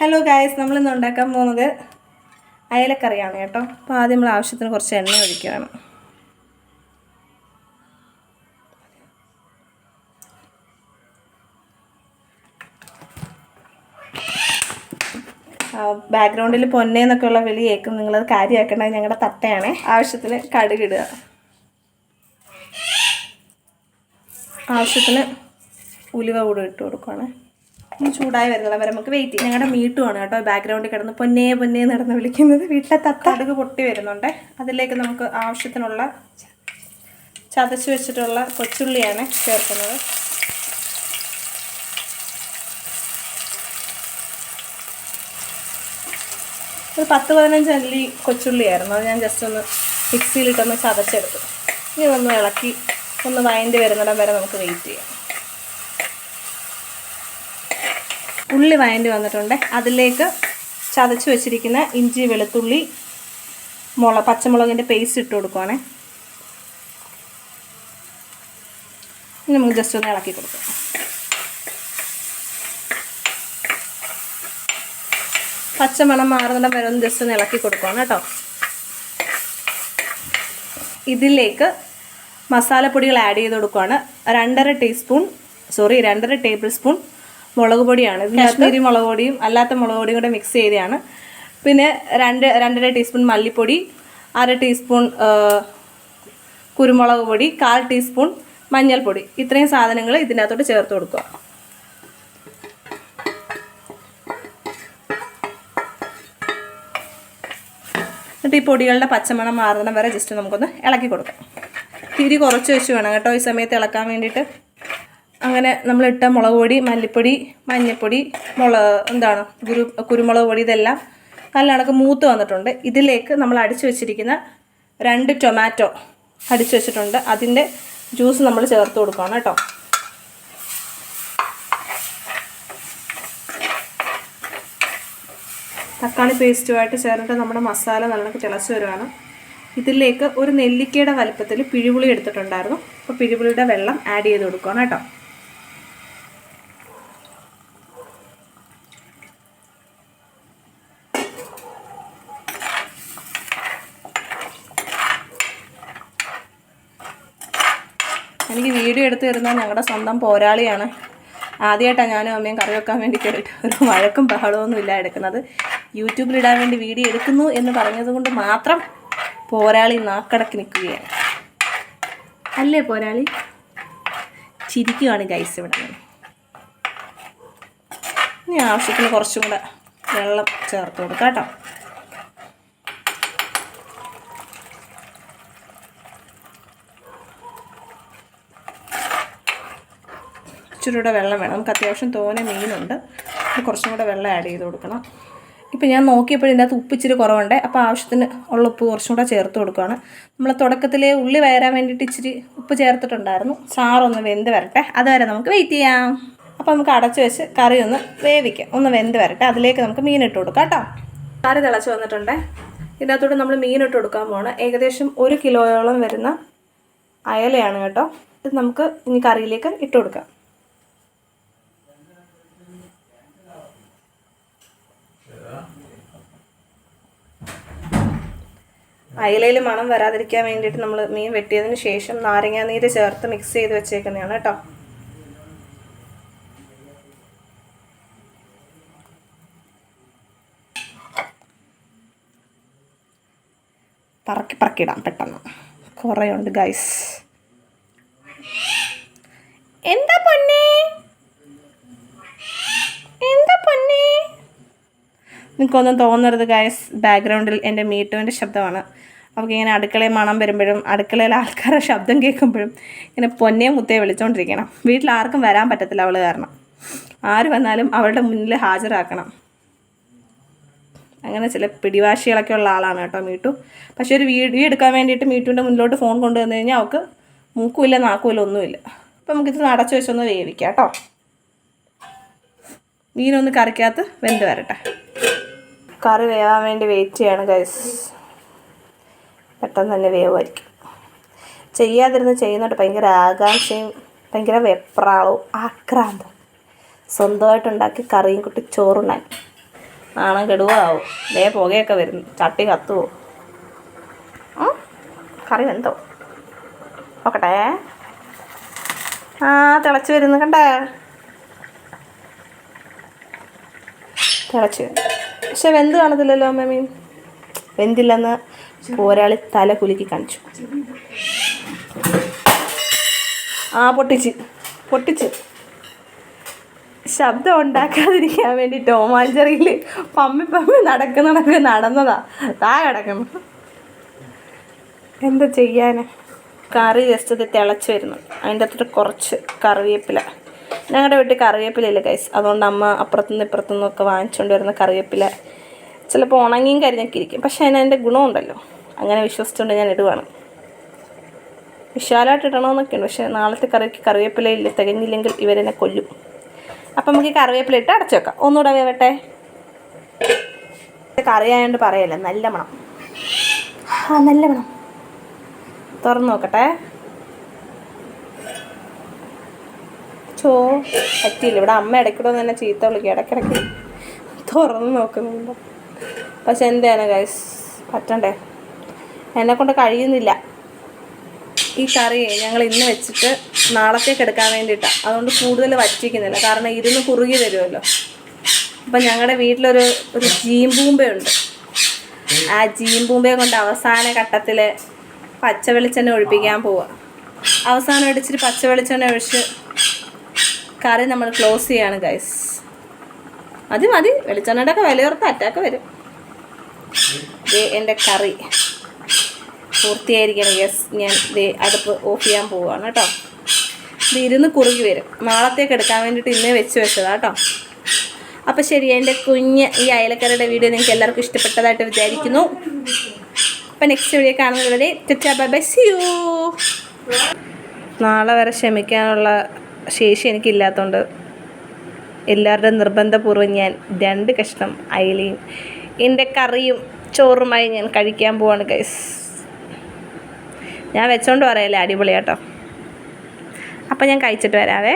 Hello guys നമ്മളിന്ന് ഉണ്ടാക്കാൻ പോകുന്നത് അയലക്കറിയാണ് കേട്ടോ. അപ്പോൾ ആദ്യം നമ്മൾ ആവശ്യത്തിന് കുറച്ച് എണ്ണ ഒഴിക്കുകയാണ് ബാക്ക്ഗ്രൗണ്ടിൽ പൊന്നേന്നൊക്കെയുള്ള വിളി കേൾക്കും. നിങ്ങളത് കാര്യമാക്കേണ്ടത് ഞങ്ങളുടെ തട്ടയാണ്. ആവശ്യത്തിന് കടുകിടുക ആവശ്യത്തിന് ഉലുവ കൂടെ ഇട്ട് കൊടുക്കുവാണ്. ഒന്ന് ചൂടായി വരുന്നത്. വരെ നമുക്ക് വെയിറ്റ് ചെയ്യാം. ഞങ്ങളുടെ മീട്ടുമാണ് കേട്ടോ ബാക്ക്ഗ്രൗണ്ടിൽ കിടന്ന് പൊന്നേ പൊന്നേ നടന്ന് വിളിക്കുന്നത്. വീട്ടിലെ തത്ത കടുക് പൊട്ടി വരുന്നുണ്ട്. അതിലേക്ക് നമുക്ക് ആവശ്യത്തിനുള്ള ചതച്ച് വെച്ചിട്ടുള്ള കൊച്ചുള്ളിയാണ് ചേർക്കുന്നത്. ഒരു പത്ത് പതിനഞ്ച് അല്ലി കൊച്ചുള്ളിയായിരുന്നു. അത് ഞാൻ ജസ്റ്റ് ഒന്ന് മിക്സിയിലിട്ടൊന്ന് ചതച്ചെടുത്തു. ഇനി ഒന്ന് ഇളക്കി ഒന്ന് വയന്റെ വരുന്നിടം വരെ നമുക്ക് വെയിറ്റ് ചെയ്യാം. ഉള്ളി വയന്റെ വന്നിട്ടുണ്ട്. അതിലേക്ക് ചതച്ച് വെച്ചിരിക്കുന്ന ഇഞ്ചി വെളുത്തുള്ളി മുള പച്ചമുളകിന്റെ പേസ്റ്റ് ഇട്ട് കൊടുക്കുവാണേ. ഇനി നമുക്ക് ജസ്റ്റ് ഒന്ന് ഇളക്കി കൊടുക്കാം. പച്ചമണം മാറുന്നിടം വരെ ഒന്ന് ജസ്റ്റ് ഒന്ന് ഇളക്കി കൊടുക്കുവാണ് കേട്ടോ. ഇതിലേക്ക് മസാലപ്പൊടികൾ ആഡ് ചെയ്ത് കൊടുക്കുവാണ്. രണ്ടര ടീസ്പൂൺ സോറി രണ്ടര ടേബിൾ സ്പൂൺ മുളക് പൊടിയാണ്. കാശ്മീരി മുളക് പൊടിയും അല്ലാത്ത മുളക് പൊടിയും കൂടെ മിക്സ് ചെയ്തതാണ്. പിന്നെ രണ്ട് രണ്ടര ടീസ്പൂൺ മല്ലിപ്പൊടി അര ടീസ്പൂൺ കുരുമുളക് പൊടി കാൽ ടീസ്പൂൺ മഞ്ഞൾപ്പൊടി. ഇത്രയും സാധനങ്ങൾ ഇതിനകത്തോട്ട് ചേർത്ത് കൊടുക്കുക. എന്നിട്ട് ഈ പൊടികളുടെ പച്ചമണം മാറുന്ന വരെ ജസ്റ്റ് നമുക്കൊന്ന് ഇളക്കി കൊടുക്കാം. തിരി കുറച്ച് വെച്ച് വേണം കേട്ടോ ഈ സമയത്ത് ഇളക്കാൻ വേണ്ടിയിട്ട്. അങ്ങനെ നമ്മളിട്ട മുളക് പൊടി മല്ലിപ്പൊടി മഞ്ഞൾപ്പൊടി മുള എന്താണ് ഗുരു കുരുമുളക് പൊടി ഇതെല്ലാം നല്ല മൂത്ത് വന്നിട്ടുണ്ട്. ഇതിലേക്ക് നമ്മൾ അടിച്ചു വെച്ചിരിക്കുന്ന രണ്ട് ടൊമാറ്റോ അടിച്ചു വെച്ചിട്ടുണ്ട്. അതിന്റെ ജ്യൂസ് നമ്മൾ ചേർത്ത് കൊടുക്കണം കേട്ടോ. തക്കാളി പേസ്റ്റുമായിട്ട് ചേർന്നിട്ട് നമ്മുടെ മസാല നല്ലോണം തിളച്ച് വരുവാണ്. ഇതിലേക്ക് ഒരു നെല്ലിക്കയുടെ വലുപ്പത്തിൽ പിഴിപുളി എടുത്തിട്ടുണ്ടായിരുന്നു. അപ്പോൾ പിഴിപുളിയുടെ വെള്ളം ആഡ് ചെയ്ത് കൊടുക്കണം കേട്ടോ. എനിക്ക് വീഡിയോ എടുത്ത് തരുന്നത് ഞങ്ങളുടെ സ്വന്തം പോരാളിയാണ്. ആദ്യമായിട്ടാണ് ഞാനും അമ്മയും കറി വെക്കാൻ വേണ്ടി കയറിയിട്ട് ഒരു വഴക്കും ബഹളമൊന്നും ഇല്ല എടുക്കുന്നത്. യൂട്യൂബിലിടാൻ വേണ്ടി വീഡിയോ എടുക്കുന്നു എന്ന് പറഞ്ഞതുകൊണ്ട് മാത്രം പോരാളി നാക്കടക്കി നിൽക്കുകയാണ്. അല്ലേ പോരാളി? ചിരിക്കുകയാണ് ഗൈസ് ഇവിടെ. ഇനി ആവശ്യത്തിന് കുറച്ചും കൂടെ വെള്ളം ചേർത്ത് കൊടുക്കാം കേട്ടോ. ഇച്ചിരി കൂടെ വെള്ളം വേണം. നമുക്ക് അത്യാവശ്യം തോനെ മീനുണ്ട്. കുറച്ചും കൂടെ വെള്ളം ആഡ് ചെയ്ത് കൊടുക്കണം. ഇപ്പം ഞാൻ നോക്കിയപ്പോൾ ഇതിനകത്ത് ഉപ്പ് ഇച്ചിരി കുറവുണ്ട്. അപ്പോൾ ആവശ്യത്തിന് ഉള്ള ഉപ്പ് കുറച്ചും കൂടെ ചേർത്ത് കൊടുക്കുകയാണ് നമ്മൾ തുടക്കത്തിൽ ഉള്ളി വയറാൻ വേണ്ടിയിട്ട് ഇച്ചിരി ഉപ്പ് ചേർത്തിട്ടുണ്ടായിരുന്നു. ചാറൊന്ന് വെന്ത് വരട്ടെ. അതുവരെ നമുക്ക് വെയിറ്റ് ചെയ്യാം. അപ്പോൾ നമുക്ക് അടച്ച് വെച്ച് കറി ഒന്ന് വേവിക്കാം. ഒന്ന് വെന്ത് വരട്ടെ. അതിലേക്ക് നമുക്ക് മീൻ ഇട്ട് കൊടുക്കാം കേട്ടോ. കറി തിളച്ച് വന്നിട്ടുണ്ട്. ഇതിനകത്തോട്ട് നമ്മൾ മീൻ ഇട്ട് കൊടുക്കാൻ പോകണം ഏകദേശം ഒരു കിലോയോളം വരുന്ന അയലയാണ് കേട്ടോ. ഇത് നമുക്ക് ഇനി കറിയിലേക്ക് ഇട്ട് കൊടുക്കാം. അയലയിൽ മണം വരാതിരിക്കാൻ വേണ്ടിയിട്ട് നമ്മൾ മീൻ വെട്ടിയതിന് ശേഷം നാരങ്ങാനീര് ചേർത്ത് മിക്സ് ചെയ്ത് വെച്ചേക്കുന്നതാണ് കേട്ടോ. പറക്കി പറക്കിടാം പെട്ടെന്ന്. കുറേ ഉണ്ട് ഗൈസ് എന്താ പൊന്നേ എന്താ പൊന്നേ നിങ്ങൾക്കൊന്നും തോന്നരുത് ഗൈസ് ബാക്ക്ഗ്രൗണ്ടിൽ എന്റെ മീട്ടുവിന്റെ ശബ്ദമാണ്. അവർക്ക് ഇങ്ങനെ അടുക്കളയിൽ മണം വരുമ്പോഴും അടുക്കളയിലെ ആൾക്കാരുടെ ശബ്ദം കേൾക്കുമ്പോഴും ഇങ്ങനെ പൊന്നേ മുത്തേ വിളിച്ചുകൊണ്ടിരിക്കണം വീട്ടിൽ ആർക്കും വരാൻ പറ്റത്തില്ല അവൾ കാരണം. ആര് വന്നാലും അവളുടെ മുന്നിൽ ഹാജരാക്കണം. അങ്ങനെ ചില പിടിവാശികളൊക്കെ ഉള്ള ആളാണ് കേട്ടോ മീട്ടു. പക്ഷേ ഒരു വീഡിയോ എടുക്കാൻ വേണ്ടിയിട്ട് മീട്ടുവിന്റെ മുന്നിലോട്ട് ഫോൺ കൊണ്ടുവന്നു കഴിഞ്ഞാൽ അവൾക്ക് മൂക്കുമില്ല നാക്കുമില്ല ഒന്നുമില്ല. അപ്പം നമുക്കിത് അടച്ചു വെച്ചൊന്ന് വേവിക്കാം കേട്ടോ. മീനൊന്ന് കറിക്കകത്ത് വെന്ത് വരട്ടെ. കറി വേവാൻ വേണ്ടി വെയിറ്റ് ചെയ്യാണ് ഗൈസ് പെട്ടെന്ന് തന്നെ വേവായിരിക്കും ചെയ്യാതിരുന്ന് ചെയ്യുന്നുണ്ട് ഭയങ്കര ആകാംക്ഷയും ഭയങ്കര വെപ്രാളവും ആക്രാന്തം സ്വന്തമായിട്ടുണ്ടാക്കി കറിയും കുട്ടി ചോറുണ്ണാൻ. നാണം കെടുവാവും. ദേ പുകയൊക്കെ വരുന്നു. ചട്ടി കത്തുവോ? കറി എന്തോ നോക്കട്ടെ. ആ തിളച്ച് വരുന്നു കണ്ടേ? തിളച്ച് വരുന്നു. പക്ഷെ വെന്ത് കാണത്തില്ലല്ലോ അമ്മ മീൻ. വെന്തില്ലെന്ന് പോരാളി തല കുലുക്കി കാണിച്ചു. ആ പൊട്ടിച്ച്. പൊട്ടിച്ച്. ശബ്ദം ഉണ്ടാക്കാതിരിക്കാൻ വേണ്ടി ടോമാഞ്ചറിയിൽ പമ്മി പമ്മി നടക്കുന്ന നടക്ക് നടന്നതാ. താ കിടക്കുന്നു. എന്താ ചെയ്യാന്? കറി ജസ്റ്റ് ഇത് തിളച്ച് വരുന്നു. അതിന്റെ അത്ര കുറച്ച് കറിവേപ്പില. ഞങ്ങളുടെ വീട്ടിൽ കറിവേപ്പില ഇല്ല കൈസ് അതുകൊണ്ട് അമ്മ അപ്പുറത്തുനിന്ന് ഇപ്പുറത്തുനിന്നും ഒക്കെ വാങ്ങിച്ചുകൊണ്ട് വരുന്ന കറിവേപ്പില ചിലപ്പോൾ ഉണങ്ങിയും കരിഞ്ഞൊക്കെ ഇരിക്കും. പക്ഷേ അതിന് അതിന്റെ ഗുണമുണ്ടല്ലോ. അങ്ങനെ വിശ്വസിച്ചുകൊണ്ട് ഞാൻ ഇടുവാണ്. വിശാലമായിട്ട് ഇടണമെന്നൊക്കെ ഉണ്ട്. പക്ഷേ നാളത്തെ കറിക്ക് കറിവേപ്പില ഇല്ല തികഞ്ഞില്ലെങ്കിൽ ഇവരെന്നെ കൊല്ലും. അപ്പം നമുക്ക് കറിവേപ്പില ഇട്ട് അടച്ചു വെക്കാം. ഒന്നുകൂടെ വേവട്ടെ. കറി പറയല്ലേ പറയല്ല നല്ല മണം. ആ നല്ല മണം. തുറന്ന് നോക്കട്ടെ. ചോ പറ്റിയില്ല. ഇവിടെ അമ്മ ഇടയ്ക്കൂടെ തന്നെ ചീത്ത വിളിക്കും. ഇടയ്ക്കിടയ്ക്ക് തുറന്ന് നോക്കുന്നുണ്ട്. പക്ഷെ എന്താണ് ഗൈസ് പറ്റണ്ടേ? എന്നെ കൊണ്ട് കഴിയുന്നില്ല. ഈ കറി ഞങ്ങൾ ഇന്ന് വെച്ചിട്ട് നാളത്തേക്ക് എടുക്കാൻ വേണ്ടിയിട്ടാണ് അതുകൊണ്ട് കൂടുതൽ വറ്റിക്കുന്നില്ല. കാരണം ഇരുന്ന് കുറുകി വരുമല്ലോ അപ്പം ഞങ്ങളുടെ വീട്ടിലൊരു ഒരു ജീമ്പൂമ്പയുണ്ട്. ആ ജീമ്പൂമ്പയെ കൊണ്ട് അവസാന ഘട്ടത്തിൽ പച്ച വെളിച്ചെണ്ണ ഒഴിപ്പിക്കാൻ പോവുക അവസാനം ഇടിച്ചിട്ട് പച്ച വെളിച്ചെണ്ണ ഒഴിച്ച് കറി നമ്മൾ ക്ലോസ് ചെയ്യാണ് ഗൈസ് മതി മതി. വെളിച്ചെണ്ണയുടെ ഒക്കെ വിലയുറപ്പ് അറ്റാക്ക് വരും. ദേ എന്റെ കറി പൂർത്തിയായിരിക്കണം യെസ് ഞാൻ ദേ അടുപ്പ് ഓഫ് ചെയ്യാൻ പോവുകയാണ് കേട്ടോ. ഇത് ഇരുന്ന് കുറുകി വരും. നാളത്തേക്ക് എടുക്കാൻ വേണ്ടിയിട്ട് ഇന്നേ വെച്ച് വെച്ചതാണ് കേട്ടോ. അപ്പോൾ ശരി എന്റെ കുഞ്ഞ് ഈ അയലക്കരയുടെ വീഡിയോ നിങ്ങൾക്ക് എല്ലാവർക്കും ഇഷ്ടപ്പെട്ടതായിട്ട് വിചാരിക്കുന്നു. അപ്പോൾ നെക്സ്റ്റ് വീഡിയോ കാണുന്നത് വരെ ബൈ യു നാളെ വരെ ക്ഷമിക്കാനുള്ള ശേഷി എനിക്കില്ലാത്തതുകൊണ്ട് എല്ലാവരുടെ നിർബന്ധപൂർവം ഞാൻ രണ്ട് കഷ്ണം അയിലയും എന്റെ കറിയും ചോറുമായി ഞാൻ കഴിക്കാൻ പോവാണ് ഗൈസ് ഞാൻ വെച്ചോണ്ട് പറയല്ലേ അടിപൊളിയാട്ടോ. അപ്പം ഞാൻ കഴിച്ചിട്ട് വരാവേ.